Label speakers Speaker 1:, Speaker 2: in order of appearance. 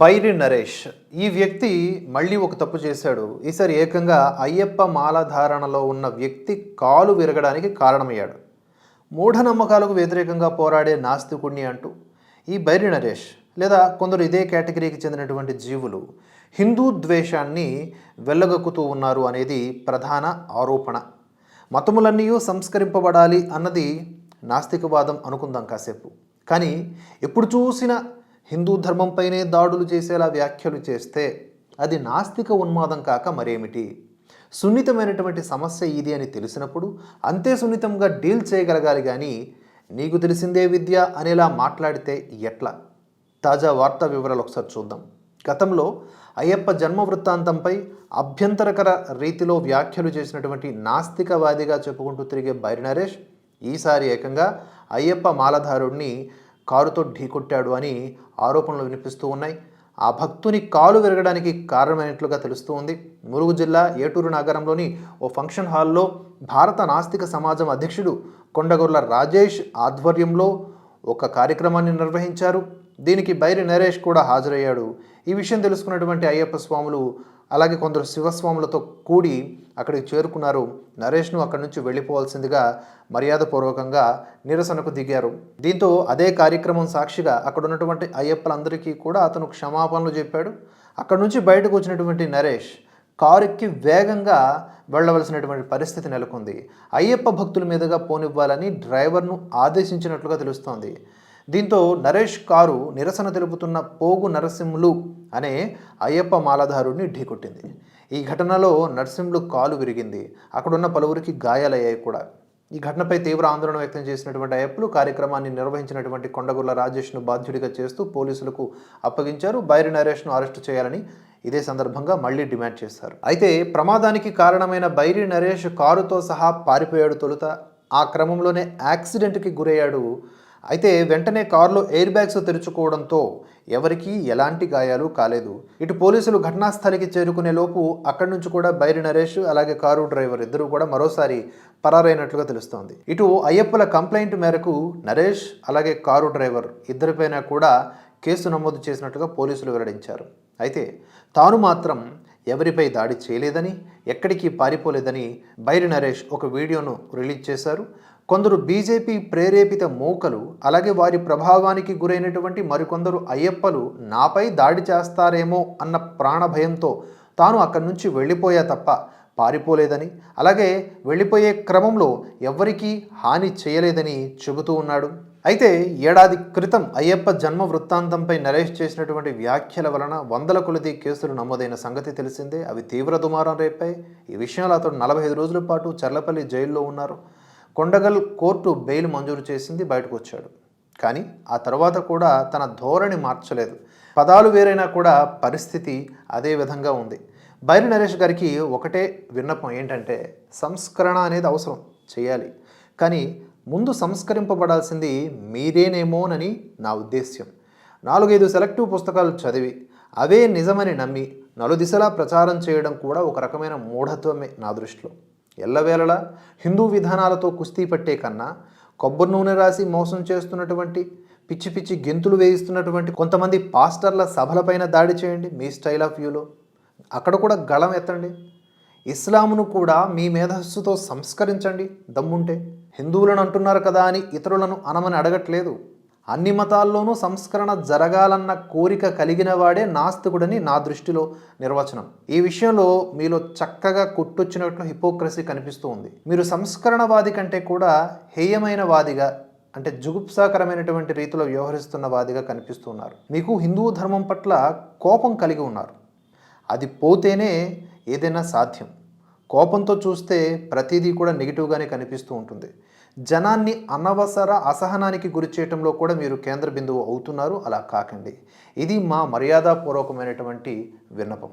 Speaker 1: బైరి నరేష్ ఈ వ్యక్తి మళ్ళీ ఒక తప్పు చేశాడు. ఈసారి ఏకంగా అయ్యప్ప మాలధారణలో ఉన్న వ్యక్తి కాలు విరగడానికి కారణమయ్యాడు. మూఢనమ్మకాలకు వ్యతిరేకంగా పోరాడే నాస్తికుణ్ణి అంటూ ఈ బైరి నరేష్ లేదా కొందరు ఇదే కేటగిరీకి చెందినటువంటి జీవులు హిందూ ద్వేషాన్ని వెళ్ళగక్కుతూ ఉన్నారు అనేది ప్రధాన ఆరోపణ. మతములన్నీ సంస్కరింపబడాలి అన్నది నాస్తికవాదం అనుకుందాం కాసేపు. కానీ ఎప్పుడు చూసిన హిందూ ధర్మంపైనే దాడులు చేసేలా వ్యాఖ్యలు చేస్తే అది నాస్తిక ఉన్మాదం కాక మరేమిటి? సున్నితమైనటువంటి సమస్య ఇది అని తెలిసినప్పుడు అంతే సున్నితంగా డీల్ చేయగలగాలి కానీ నీకు తెలిసిందే విద్య అనేలా మాట్లాడితే ఎట్లా? తాజా వార్తా వివరాలు ఒకసారి చూద్దాం. గతంలో అయ్యప్ప జన్మ వృత్తాంతంపై అభ్యంతరకర రీతిలో వ్యాఖ్యలు చేసినటువంటి నాస్తికవాదిగా చెప్పుకుంటూ తిరిగే బైరి నరేష్ ఈసారి ఏకంగా అయ్యప్ప మాలధారుడిని కారుతో ఢీకొట్టాడు అని ఆరోపణలు వినిపిస్తూ ఉన్నాయి. ఆ భక్తుని కాలు విరగడానికి కారణమైనట్లుగా తెలుస్తూ ఉంది. ములుగు జిల్లా ఏటూరు నగరంలోని ఓ ఫంక్షన్ హాల్లో భారత నాస్తిక సమాజం అధ్యక్షుడు కొండగొర్ల రాజేష్ ఆధ్వర్యంలో ఒక కార్యక్రమాన్ని నిర్వహించారు. దీనికి బైరి నరేష్ కూడా హాజరయ్యాడు. ఈ విషయం తెలుసుకున్నటువంటి అయ్యప్ప స్వాములు అలాగే కొందరు శివస్వాములతో కూడి అక్కడికి చేరుకున్నారు. నరేష్ను అక్కడి నుంచి వెళ్ళిపోవాల్సిందిగా మర్యాదపూర్వకంగా నిరసనకు దిగారు. దీంతో అదే కార్యక్రమం సాక్షిగా అక్కడ ఉన్నటువంటి అయ్యప్పలందరికీ కూడా అతను క్షమాపణలు చెప్పాడు. అక్కడి నుంచి బయటకు వచ్చినటువంటి నరేష్ కారుకి వేగంగా వెళ్ళవలసినటువంటి పరిస్థితి నెలకొంది. అయ్యప్ప భక్తుల మీదుగా పోనివ్వాలని డ్రైవర్ను ఆదేశించినట్లుగా తెలుస్తోంది. దీంతో నరేష్ కారు నిరసన తెలుపుతున్న పోగు నరసింహులు అనే అయ్యప్ప మాలధారుడిని ఢీకొట్టింది. ఈ ఘటనలో నరసింహులు కాలు విరిగింది. అక్కడున్న పలువురికి గాయాలయ్యాయి కూడా. ఈ ఘటనపై తీవ్ర ఆందోళన వ్యక్తం చేసినటువంటి అయ్యప్పలు కార్యక్రమాన్ని నిర్వహించినటువంటి కొండగుల్ల రాజేష్ను బాధ్యుడిగా చేస్తూ పోలీసులకు అప్పగించారు. బైరి నరేష్ను అరెస్టు చేయాలని ఇదే సందర్భంగా మళ్ళీ డిమాండ్ చేశారు. అయితే ప్రమాదానికి కారణమైన బైరి నరేష్ కారుతో సహా పారిపోయాడు తొలుత. ఆ క్రమంలోనే యాక్సిడెంట్కి గురయ్యాడు అయితే వెంటనే కారులో ఎయిర్ బ్యాగ్స్ తెరుచుకోవడంతో ఎవరికీ ఎలాంటి గాయాలు కాలేదు. ఇటు పోలీసులు ఘటనాస్థలికి చేరుకునే లోపు అక్కడి నుంచి కూడా బైరి నరేష్ అలాగే కారు డ్రైవర్ ఇద్దరు కూడా మరోసారి పరారైనట్లుగా తెలుస్తోంది. ఇటు అయ్యప్పల కంప్లైంట్ మేరకు నరేష్ అలాగే కారు డ్రైవర్ ఇద్దరిపైన కూడా కేసు నమోదు చేసినట్లుగా పోలీసులు వెల్లడించారు. అయితే తాను మాత్రం ఎవరిపై దాడి చేయలేదని ఎక్కడికి పారిపోలేదని బైరి నరేష్ ఒక వీడియోను రిలీజ్ చేశారు. కొందరు బీజేపీ ప్రేరేపిత మూకలు అలాగే వారి ప్రభావానికి గురైనటువంటి మరికొందరు అయ్యప్పలు నాపై దాడి చేస్తారేమో అన్న ప్రాణభయంతో తాను అక్కడి నుంచి వెళ్ళిపోయా తప్ప పారిపోలేదని అలాగే వెళ్ళిపోయే క్రమంలో ఎవ్వరికీ హాని చేయలేదని చెబుతూ ఉన్నాడు. అయితే ఏడాది క్రితం అయ్యప్ప జన్మ వృత్తాంతంపై నరేష్ చేసినటువంటి వ్యాఖ్యల వలన వందల కొలది కేసులు నమోదైన సంగతి తెలిసిందే. అవి తీవ్ర దుమారం రేపాయి. ఈ విషయంలో అతడు నలభై ఐదు రోజుల పాటు చర్లపల్లి జైల్లో ఉన్నారు. కొండగల్ కోర్టు బెయిల్ మంజూరు చేసింది బయటకు వచ్చాడు. కానీ ఆ తర్వాత కూడా తన ధోరణి మార్చలేదు. పదాలు వేరైనా కూడా పరిస్థితి అదే విధంగా ఉంది. బైరి నరేష్ గారికి ఒకటే విన్నపం ఏంటంటే సంస్కరణ అనేది అవసరం చేయాలి. కానీ ముందు సంస్కరింపబడాల్సింది మీరేనేమోనని నా ఉద్దేశ్యం. నాలుగైదు సెలెక్టివ్ పుస్తకాలు చదివి అవే నిజమని నమ్మి నలుదిశలా ప్రచారం చేయడం కూడా ఒక రకమైన మూఢత్వమే నా దృష్టిలో. ఎల్లవేళలా హిందూ విధానాలతో కుస్తీ పట్టే కన్నా కొబ్బరి నూనె రాసి మోసం చేస్తున్నటువంటి పిచ్చి పిచ్చి గెంతులు వేయిస్తున్నటువంటి కొంతమంది పాస్టర్ల సభలపైన దాడి చేయండి మీ స్టైల్ ఆఫ్ వ్యూలో. అక్కడ కూడా గళం ఎత్తండి. ఇస్లామును కూడా మీ మేధస్సుతో సంస్కరించండి. దమ్ముంటే హిందువులను అంటున్నారు కదా అని ఇతరులను అనమని అడగట్లేదు. అన్ని మతాల్లోనూ సంస్కరణ జరగాలన్న కోరిక కలిగిన వాడే నాస్తికుడని నా దృష్టిలో నిర్వచనం. ఈ విషయంలో మీలో చక్కగా కొట్టొచ్చినట్లు హిపోక్రసీ కనిపిస్తూ ఉంది. మీరు సంస్కరణవాది కంటే కూడా హేయమైన వాదిగా అంటే జుగుప్సాకరమైనటువంటి రీతిలో వ్యవహరిస్తున్న వాదిగా కనిపిస్తున్నారు మీకు హిందూ ధర్మం పట్ల కోపం కలిగి ఉన్నారు. అది పోతేనే ఏదైనా సాధ్యం. కోపంతో చూస్తే ప్రతిదీ కూడా నెగిటివ్గానే కనిపిస్తూ ఉంటుంది. జనాన్ని అనవసర అసహనానికి గురి చేయటంలో కూడా మీరు కేంద్ర బిందువు అవుతున్నారు. అలా కాకండి. ఇది మా మర్యాదపూర్వకమైనటువంటి విన్నపం.